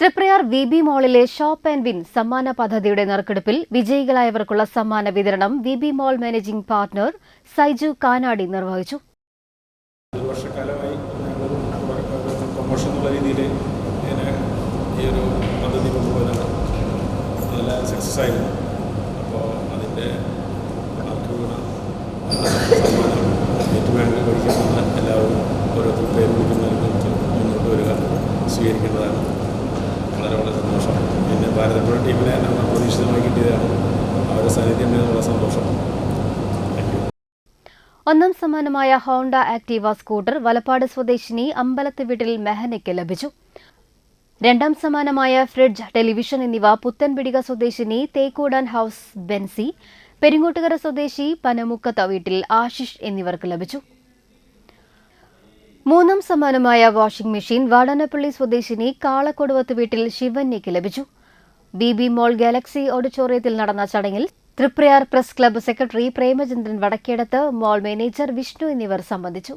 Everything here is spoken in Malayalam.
തൃപ്രയാർ വി ബി മോളിലെ ഷോപ്പ് ആൻഡ് വിൻ സമ്മാന പദ്ധതിയുടെ നറുക്കെടുപ്പിൽ വിജയികളായവർക്കുള്ള സമ്മാന വിതരണം V B mall managing partner Saiju Kanadi നിർവഹിച്ചു. വർഷക്കാലമായി പ്രൊമോഷൻ സക്സസ് എല്ലാവരും പേര് സ്വീകരിക്കേണ്ടതാണ്. വളരെ സന്തോഷം. പിന്നെ ഭാരതപ്പുഴ ടീമിനെ നമ്മൾ അപ്രതീക്ഷിതമായി കിട്ടിയതാണ്. അവരുടെ സാന്നിധ്യം വളരെ സന്തോഷം. ഒന്നാം സമ്മാനമായ ഹോണ്ട ആക്ടീവ സ്കൂട്ടർ വലപ്പാട് സ്വദേശിനി അമ്പലത്ത് വീട്ടിൽ മെഹനയ്ക്ക് ലഭിച്ചു. രണ്ടാം സമ്മാനമായ ഫ്രിഡ്ജ് ടെലിവിഷൻ എന്നിവ പുത്തൻപിടിക സ്വദേശിനി തേക്കൂടാൻ ഹൌസ് ബെൻസി പെരിങ്ങോട്ടുകര സ്വദേശി പനമുക്കത്ത വീട്ടിൽ ആശിഷ് എന്നിവർക്ക് ലഭിച്ചു. മൂന്നാം സമ്മാനമായ വാഷിംഗ് മെഷീൻ വാടാനപ്പള്ളി സ്വദേശിനി കാളക്കൊടുവത്ത് വീട്ടിൽ ശിവന്യയ്ക്ക് ലഭിച്ചു. ബി ബി മോൾ ഗാലക്സി ഓഡിറ്റോറിയത്തിൽ നടന്ന ചടങ്ങിൽ Triprayar press club secretary Premachandran Vadakkedath mall manager Vishnu എന്നിവർ സംബന്ധിച്ചു.